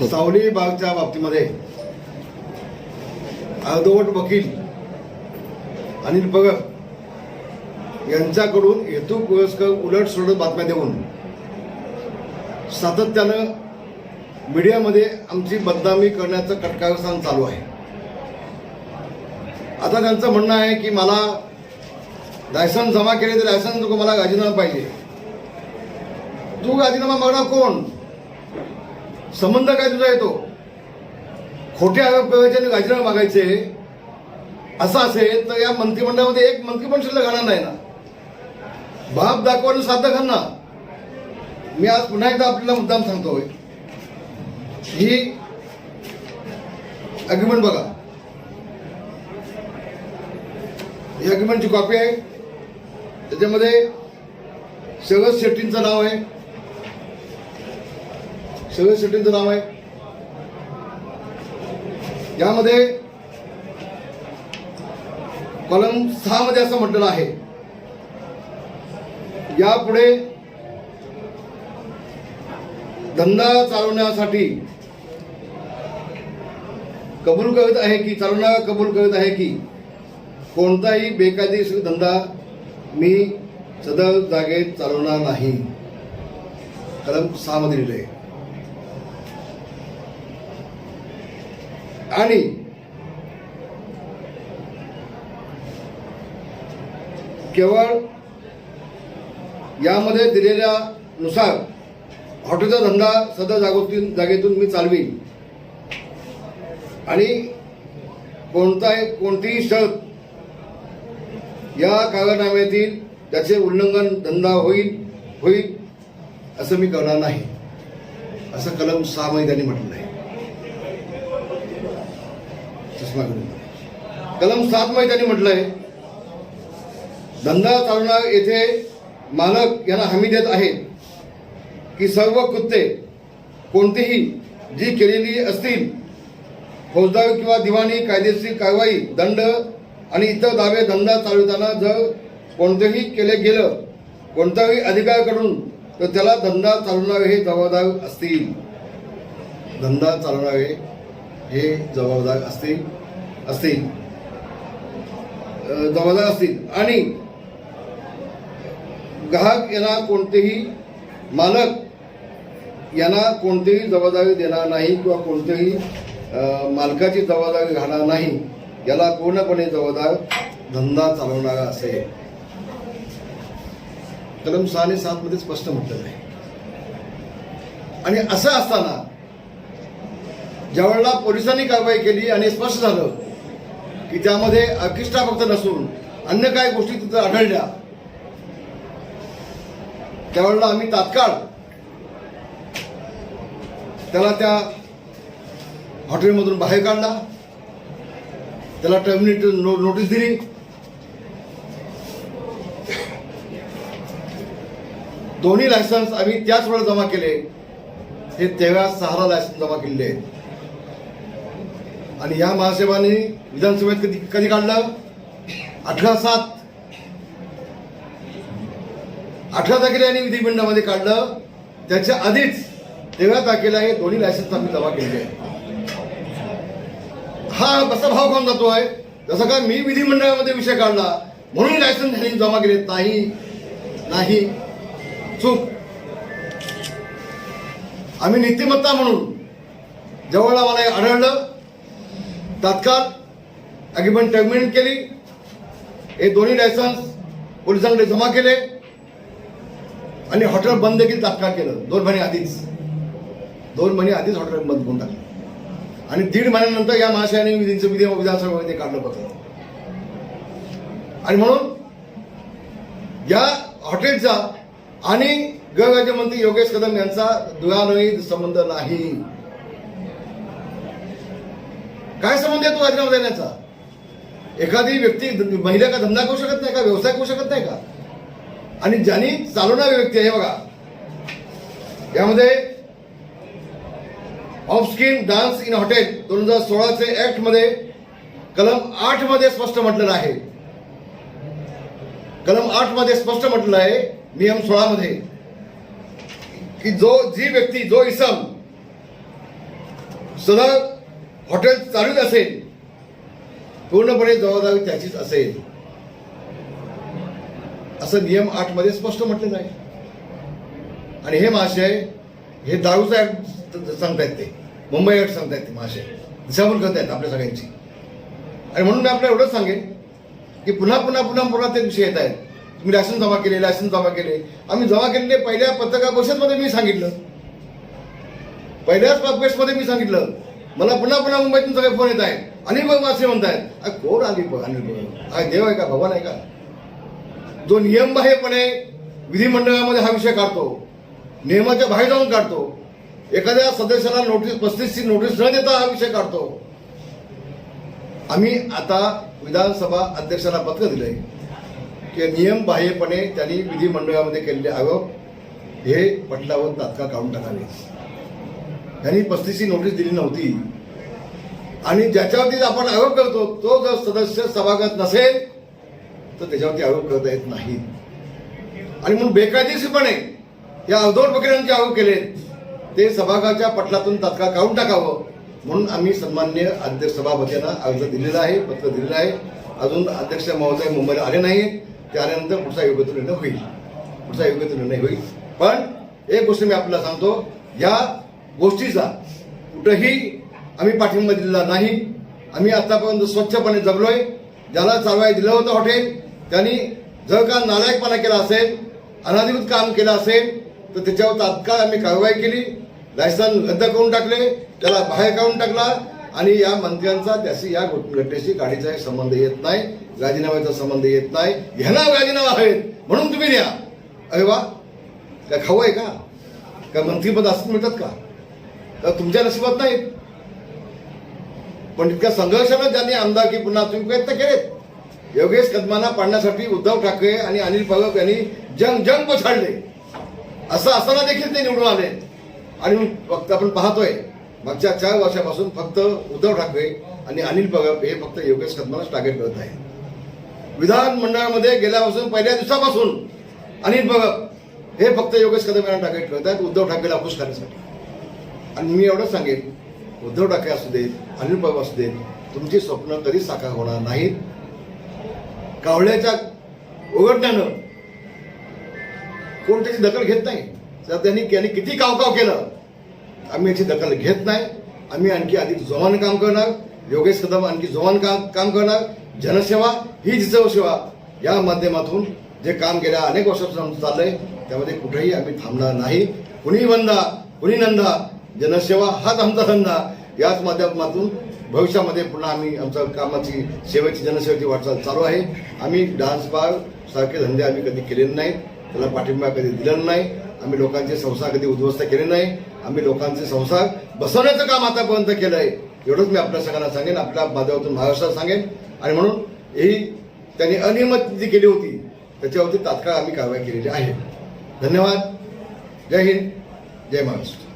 हो. सावली बागच्या बाबतीमध्ये अर्धवट वकील अनिल भगत यांच्याकडून हेतुपुरस्कर उलट सुलट बातम्या देऊन सातत्यानं मीडियामध्ये आमची बदनामी करण्याचं कटकारस्थान चालू आहे. आता त्यांचं म्हणणं आहे की मला लायसन जमा केले तर लायसन नको मला राजीनामा पाहिजे. तू राजीनामा मागणार कोण? संबंध काय तुझा येतो? खोटे आरोप आणि राजीनामा मागायचे असं असेल तर या मंत्रिमंडळामध्ये एक मंत्री पण शिल्लक राहणार नाही ना. बाप दाखवणं साध्य करणार मी आज पुन्हा एकदा आपल्याला मुद्दाम सांगतोय. ही अग्रीमेंट बघा. ही अग्रीमेंटची कॉपी आहे. त्याच्यामध्ये शरद शेट्टींचं नाव आहे. सगळे शेट्टींचं नाव आहे. यामध्ये कलम सहा मध्ये असं म्हटलेलं आहे. यापुढे धंदा चालवण्यासाठी कबूल करत आहे की चालवणारा कबूल करत आहे की कोणताही बेकायदेशीर धंदा मी सदर जागेत चालवणार नाही. कलम सहा मध्ये लिहिले आणि केवळ यामध्ये दिलेल्या नुसार हॉटेलचा धंदा सदर जागोतून जागेतून मी चालवीन. आणि कोणताही कोणतीही शर्त या कागदनाम्यातील त्याचे उल्लंघन धंदा होईल होईल असं मी करणार नाही. असं कलम सहा महिन्यांनी म्हटलं आहे चष्मा कलम सात मध्ये त्यांनी म्हटलंय धंदा चालवणार येथे मालक यांना हमी देत आहे की सर्व कृत्ये कोणतीही जी केलेली असतील फौजदारी किंवा दिवाणी कायदेशीर कारवाई दंड आणि इतर दावे धंदा चालवताना जर कोणतेही केले गेलं कोणताही अधिकाऱ्याकडून तर त्याला धंदा चालवणारे हे जबाबदार असतील. धंदा चालवणारे हे जबाबदार असतील. असतील. जबाबदार असतील. आणि ग्राहक यांना कोणतेही मालक यांना कोणतीही जबाबदारी देणार नाही किंवा कोणतेही मालकाची जबाबदारी राहणार नाही याला पूर्णपणे जबाबदार धंदा चालवणारा असेल. कलम सहा आणि सात मध्ये स्पष्ट म्हटलेलं आहे. आणि असं असताना ज्यावेळेला पोलिसांनी कारवाई केली आणि स्पष्ट झालं की त्यामध्ये अकिष्टा फक्त नसून अन्य काही गोष्टी तिथं आढळल्या. त्यावेळेला आम्ही तात्काळ त्याला त्या हॉटेलमधून बाहेर काढला. त्याला टर्मिनेट नो नोटीस दिली. दोन्ही लायसन्स आम्ही त्याच वेळेला जमा केले. हे तेव्हा सहारा लायसन्स जमा केलेले आहेत. आणि या महासेवाने विधानसभेत कधी कधी काढलं? अठरा सात अठरा तारखेला यांनी विधिमंडळामध्ये काढलं. त्याच्या आधीच तेव्हा तारखेला हे दोन्ही लायसन्स आम्ही जमा केले आहे हा कसा भाव खाऊन आहे? जसं काय मी विधिमंडळामध्ये विषय काढला म्हणून लायसन्स त्यांनी जमा केले नाही. नाही. चूक. आम्ही नीतिमत्ता म्हणून जवळ आम्हाला आढळलं. तात्काळ अग्रीमेंट टर्मिनेट केली. हे दोन्ही लायसन्स पोलिसांकडे जमा केले. आणि हॉटेल बंद देखील तात्काळ केलं. दोन महिने आधीच. दोन महिने आधीच हॉटेल बंद करून टाकलं. आणि दीड महिन्यानंतर या महाशयाने विधीचं विधी विधानसभेमध्ये काढलं पत्र. आणि म्हणून या हॉटेलचा आणि गृहराज्यमंत्री योगेश कदम यांचा दुरान्वयी संबंध नाही. काय संबंध आहे तो राजीनामा देण्याचा एखादी व्यक्ती महिला का धंदा करू शकत नाही का? व्यवसाय करू शकत नाही का? आणि ज्यांनी चालवणारी व्यक्ती आहे बघा. यामध्ये off skin dance in hotel दोन हजार सोळाचे ऍक्टमध्ये कलम आठमध्ये स्पष्ट म्हटलेलं आहे. कलम आठमध्ये स्पष्ट म्हटलेलं आहे नियम सोळा मध्ये की जो जी व्यक्ती जो इसम सदा हॉटेल चालूच असेल. पूर्णपणे जबाबदारी त्याचीच असेल. असं नियम आठमध्ये स्पष्ट म्हटलेलं आहे. आणि हे महाशय हे दारूचा ऍक्ट सांगतायत ते. मुंबई ऍक्ट सांगतायत ते महाशय. दिशाभूल करतायत आपल्या सगळ्यांची. आणि म्हणून मी आपल्याला एवढंच सांगेन की पुन्हा पुन्हा पुन्हा पुन्हा ते विषय येत आहेत तुम्ही लायसन जमा केले लायसन जमा केले. आम्ही जमा केलेले पहिल्या पत्रकार परिषदमध्ये मी सांगितलं. पहिल्याच मध्ये मी सांगितलं. मला पुन्हा पुन्हा मुंबईतून सगळे फोन येत आहेत. अनिल भाऊ असे म्हणतायत अरे कोण अनिल भाऊ? अनिल भाऊ? हा देव आहे का? भगवान आहे का? जो नियमबाह्यपणे विधिमंडळामध्ये हा विषय काढतो नियमाच्या बाहेर जाऊन काढतो एखाद्या सदस्याला नोटीस पस्तीसची नोटीस न देता हा विषय काढतो. आम्ही आता विधानसभा अध्यक्षाला पत्र दिलंय की नियम बाह्यपणे त्यांनी विधिमंडळामध्ये केलेले आरोप हे पटलावर तात्काळ काढून टाकावे यांनी पस्तीसची नोटीस दिली नव्हती. आणि ज्याच्यावरती आपण आरोप करतो तो जर सदस्य सभागत नसेल तर त्याच्यावरती आरोप करता येत नाही. आणि म्हणून बेकायदेशीरपणे या अवधूत प्रक्रियांचे आरोप केले. ते सभागाच्या पटलातून तात्काळ काढून टाकावं. म्हणून आम्ही सन्मान्य अध्यक्ष सभापतींना अर्ज दिलेला आहे पत्र दिलेलं आहे. अजून अध्यक्ष महोदय मुंबईला आले नाही ते आल्यानंतर पुढचा योग्य तो निर्णय होईल. पुढचा योग्य तो निर्णय होईल. पण एक गोष्ट मी आपल्याला सांगतो. या गोष्टीचा. कुठंही आम्ही पाठिंबा दिलेला नाही. आम्ही आतापर्यंत स्वच्छपणे जगलोय. ज्याला चालवाय दिलं होतं हॉटेल त्यांनी जर का नालायकपणा केला असेल अनाधिकृत काम केलं असेल तर त्याच्यावर तात्काळ आम्ही कारवाई केली. लायसन रद्द करून टाकले त्याला बाहेर काढून टाकला आणि या मंत्र्यांचा त्याशी या घटनेशी गाडीचा संबंध येत नाही राजीनाम्याचा संबंध येत नाही. ह्यांना राजीनामा आहेत म्हणून तुम्ही द्या अरे वा काय खाऊ आहे का? काय मंत्रीपद असं मिळतात का? तुमच्या नशिबात नाहीत पण इतक्या संघर्षानं ज्यांनी आमदारकी पुन्हा तुम्ही प्रयत्न केलेत योगेश कदमांना पाडण्यासाठी उद्धव ठाकरे आणि अनिल पगप यांनी जंग जंग पछाडले असं असताना देखील ते निवडून आले. आणि फक्त आपण पाहतोय मागच्या चार वर्षापासून फक्त उद्धव ठाकरे आणि अनिल पगप हे फक्त योगेश कदमालाच टार्गेट करत आहे. विधानमंडळामध्ये गेल्यापासून पहिल्या दिवसापासून अनिल पगप हे फक्त योगेश कदम यांना टार्गेट करत आहेत उद्धव ठाकरेला खुश करण्यासाठी. आणि मी एवढं सांगेन उद्धव ठाकरे असू देत अनिल परब असू देत तुमची स्वप्न कधी साकार होणार नाहीत. कावळ्याच्या उघडण्यानं कोण त्याची दखल घेत नाही? तर त्यांनी त्यांनी किती कावकाव केलं आम्ही याची दखल घेत नाही. आम्ही आणखी अधिक जोमान काम करणार. योगेश कदम आणखी जोमान काम काम करणार. जनसेवा ही जिचव सेवा या माध्यमातून जे काम गेल्या अनेक वर्षापासून चाललंय त्यामध्ये कुठेही आम्ही थांबणार नाही. कुणी वंदा कुणी नंदा जनसेवा हाच आमचा धंदा. याच माध्यमातून भविष्यामध्ये पुन्हा आम्ही आमच्या कामाची सेवेची जनसेवेची वाटचाल चालू आहे. आम्ही डान्स बार सारखे धंदे आम्ही कधी केलेले नाहीत त्याला पाठिंबा कधी दिलेला नाही. आम्ही लोकांचे संसार कधी उद्ध्वस्त केले नाही. आम्ही लोकांचे संसार बसवण्याचं काम आतापर्यंत केलं आहे एवढंच मी आपल्या सगळ्यांना सांगेन आपल्या माध्यमातून महाराष्ट्रात सांगेन. आणि म्हणून ही त्यांनी अनियमित जी केली होती त्याच्यावरती तात्काळ आम्ही कारवाई केलेली आहे. धन्यवाद. जय हिंद. जय महाराष्ट्र.